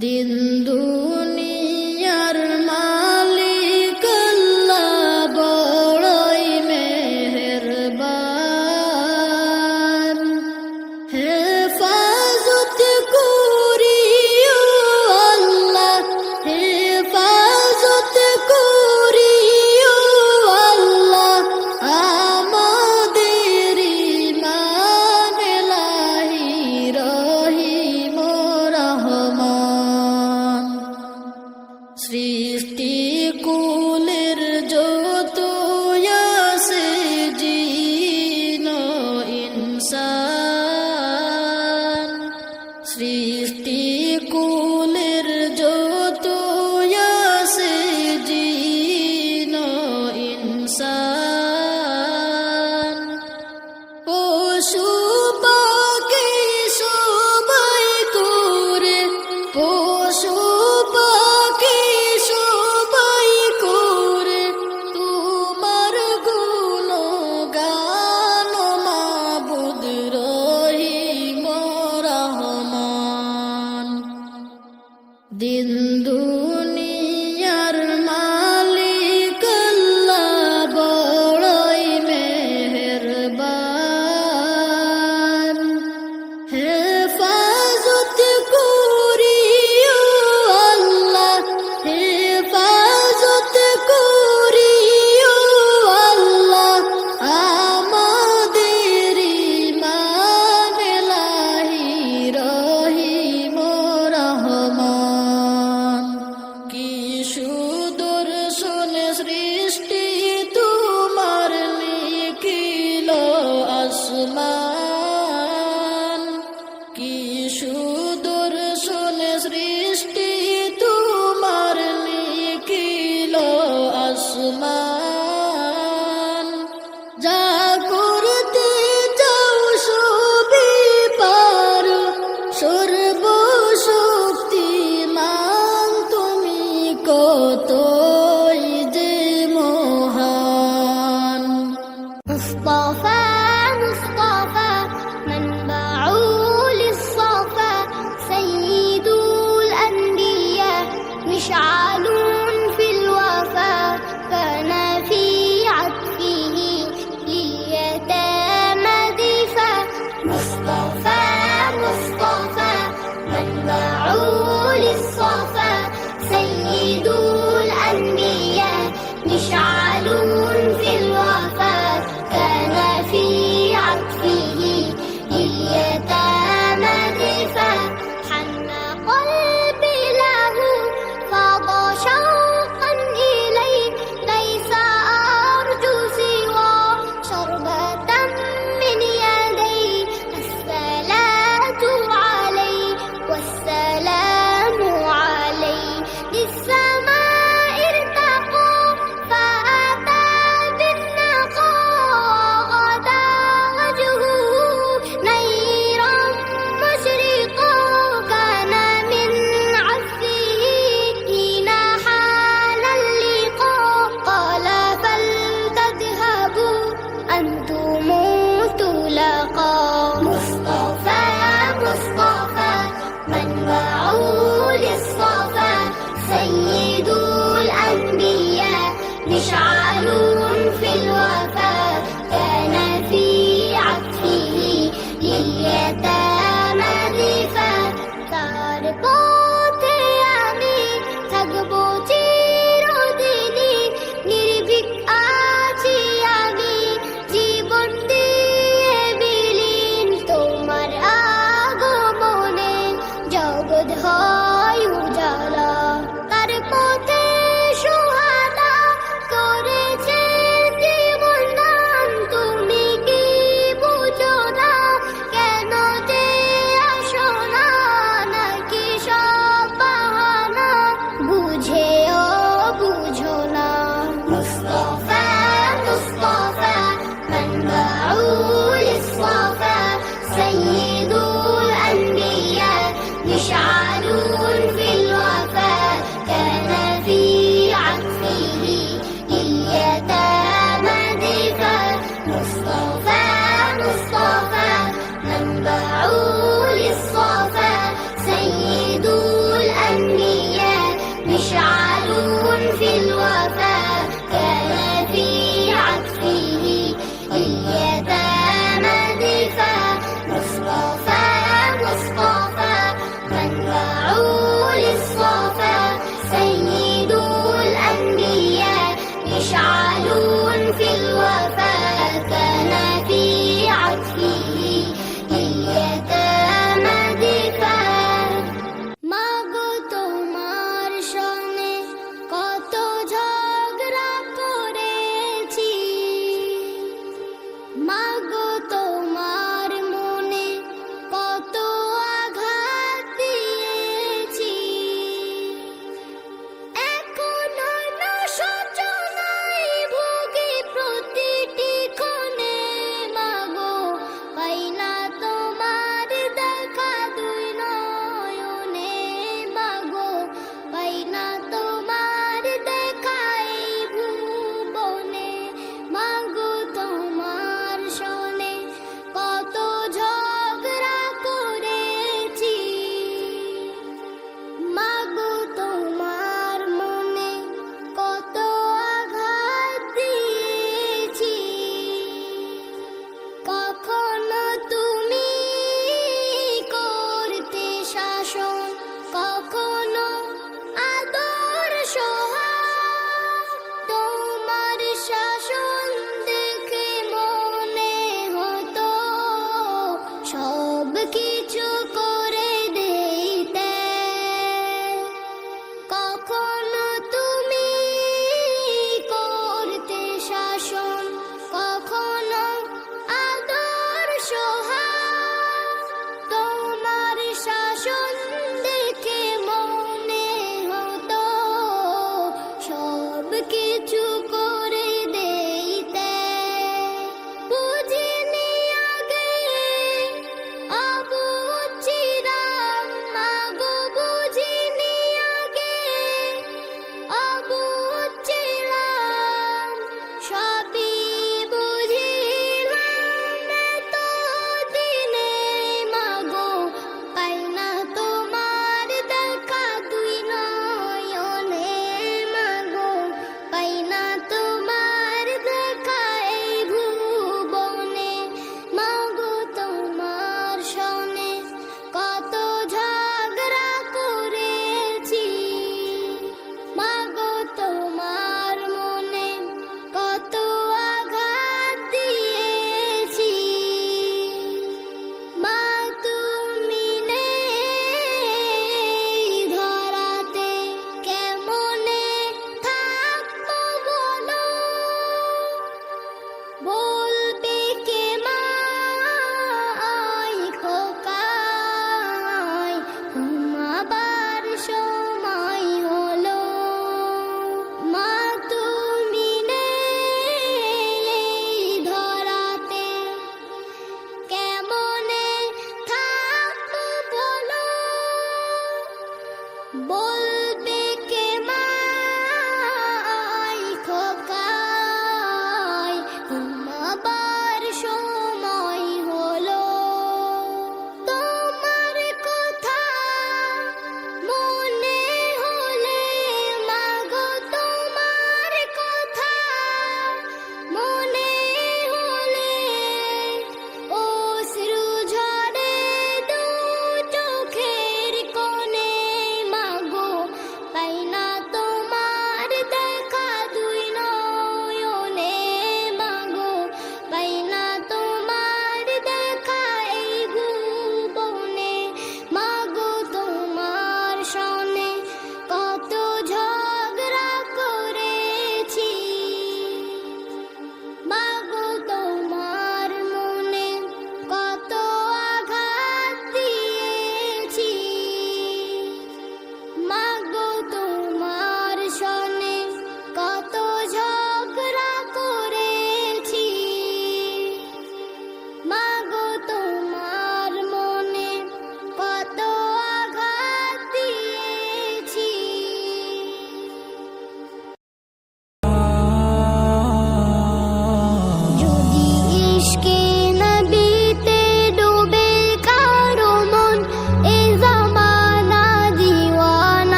দিন सृष्टि 啊。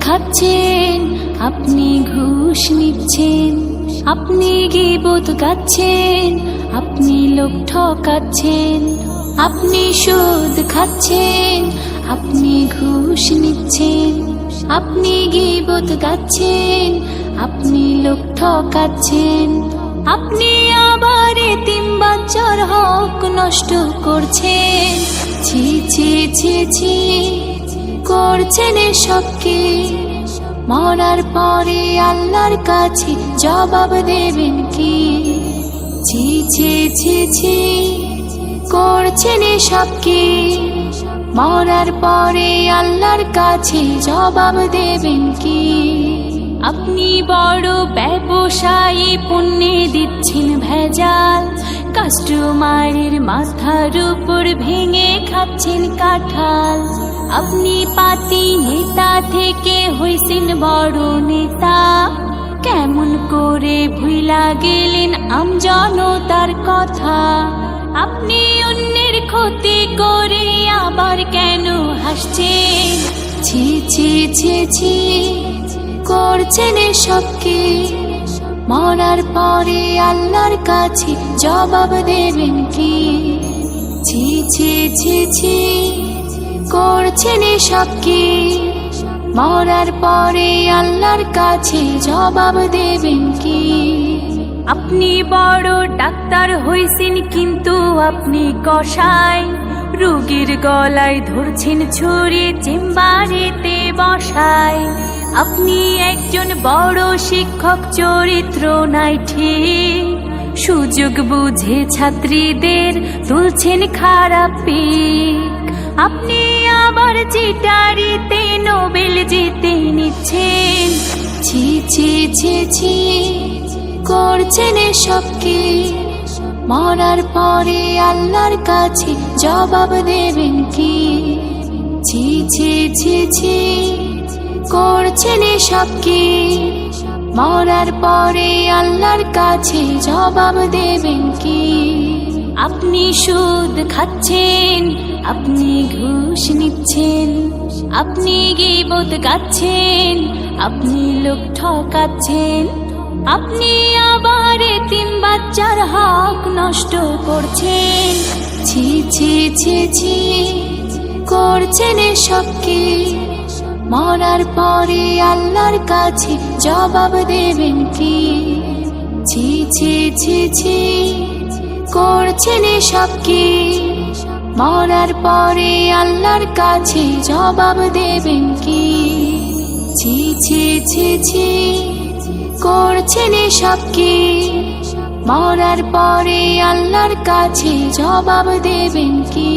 খাচ্ছেন, আপনি ঘুষ নিচ্ছেন, আপনি গিবত গাচ্ছেন, আপনি লোক ঠকাচ্ছেন, আপনি সুদ খাচ্ছেন, আপনি ঘুষ নিচ্ছেন, আপনি গিবত গাচ্ছেন, আপনি লোক ঠকাচ্ছেন, আপনি আবার তিন হক নষ্ট করছেন। ছি ছি ছি ছি। করছেন এসব কি মরার পরে আল্লাহর কাছে জবাব দেবেন কি? ছি ছি ছি ছি, করছেন এসব কি মরার পরে আল্লাহর কাছে জবাব দেবেন কি? আপনি বড় ব্যবসায়ী, পুণ্যে দিচ্ছেন ভেজাল। কাস্টমারের মাথার উপর ভেঙে খাচ্ছেন কাঁঠাল। আপনি পাতি নেতা থেকে হইছেন বড় নেতা কেমন করে ভুইলা গেলেন আম আমজনতার কথা আপনি অন্যের ক্ষতি করে আবার কেন হাসছেন ছি ছি ছি ছি করছেন এসব কি মরার পরে আল্লাহর কাছে জবাব দেবেন কি ছি ছি ছি ছি করছেন এসব কি? মরার পরে আল্লাহর কাছে জবাব দেবেন কি? আপনি বড় ডাক্তার হইছেন, কিন্তু আপনি কষায় রোগীর গলায় ধরছেন ছুরি, চেম্বারেতে বসায় আপনি একজন বড় শিক্ষক, চরিত্র নাই ঠিক। সুযোগ বুঝে ছাত্রীদের তুলছেন খারাপ আপনি আবার চিটারিতে নোবেল জিতে নিচ্ছেন। ছি ছি ছি ছি, করছেন এসব কি মরার পরে আল্লাহর কাছে জবাব দেবেন কি? ছি ছি ছি ছি, করছেন এসব কি মরার পরে আল্লাহর কাছে জবাব দেবেন কি? আপনি সুদ খাচ্ছেন, আপনি ঘুষ নিচ্ছেন, আপনি গিবত গাচ্ছেন, আপনি লোক ঠকাচ্ছেন, আপনি আবার তিন বাচ্চার হক নষ্ট করছেন। ছি ছি ছি ছি, করছেন এসব কি মরার পরে আল্লাহর কাছে জবাব দেবেন কি? ছি ছি ছি ছি করছেন এসব কি? মরার পরে আল্লাহর কাছে জবাব দেবেন কি? ছি ছি ছি ছি, করছেন এসব কি? মরার পরে আল্লাহর কাছে জবাব দেবেন কি?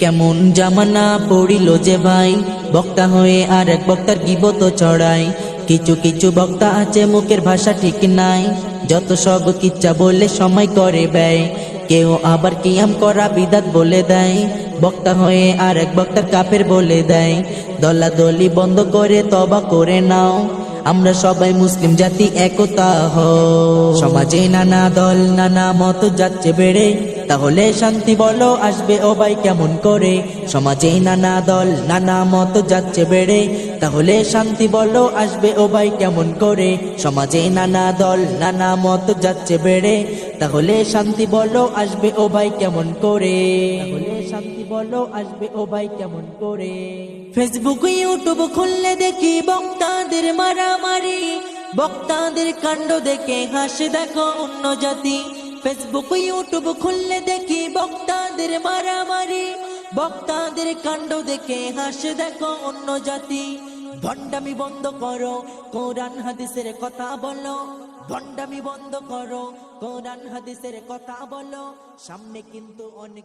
কেমন জামানা পড়িল যে ভাই, বক্তা হয়ে আর এক বক্তার গিবত চড়াই। কিছু কিছু বক্তা আছে, মুখের ভাষা ঠিক নাই। যত সব কিচ্ছা বললে সময় করে ব্যয়। কেউ আবার কিয়াম করা বিদাত বলে দেয়। বক্তা হয়ে আর এক বক্তার কাপের বলে দেয়। দলাদলি বন্ধ করে তবা করে নাও। আমরা সবাই মুসলিম জাতি, একতা হ সমাজে নানা দল, নানা মত যাচ্ছে বেড়ে। তাহলে শান্তি বলো, আসবে ও ভাই কেমন করে? সমাজে নানা দল, নানা মত যাচ্ছে বেড়ে। তাহলে শান্তি বলো, আসবে ও ভাই কেমন করে? সমাজে নানা দল, নানা মত যাচ্ছে বেড়ে। তাহলে শান্তি বলো, আসবে ও ভাই কেমন করে? তাহলে শান্তি বলো, আসবে ও ভাই কেমন করে? ফেসবুক ইউটিউব খুললে দেখি বক্তাদের মারামারি। বক্তাদের কাণ্ড দেখে হাসে দেখো অন্য জাতি। ফেসবুক ইউটিউব খুললে দেখি বক্তাদের মারামারি। বক্তাদের কাণ্ড দেখে হাসে দেখো অন্য জাতি। ভণ্ডামি বন্ধ করো, কোরআন হাদিসের কথা বলো। ভণ্ডামি বন্ধ করো, কোরআন হাদিসের কথা বলো। সামনে কিন্তু অনেক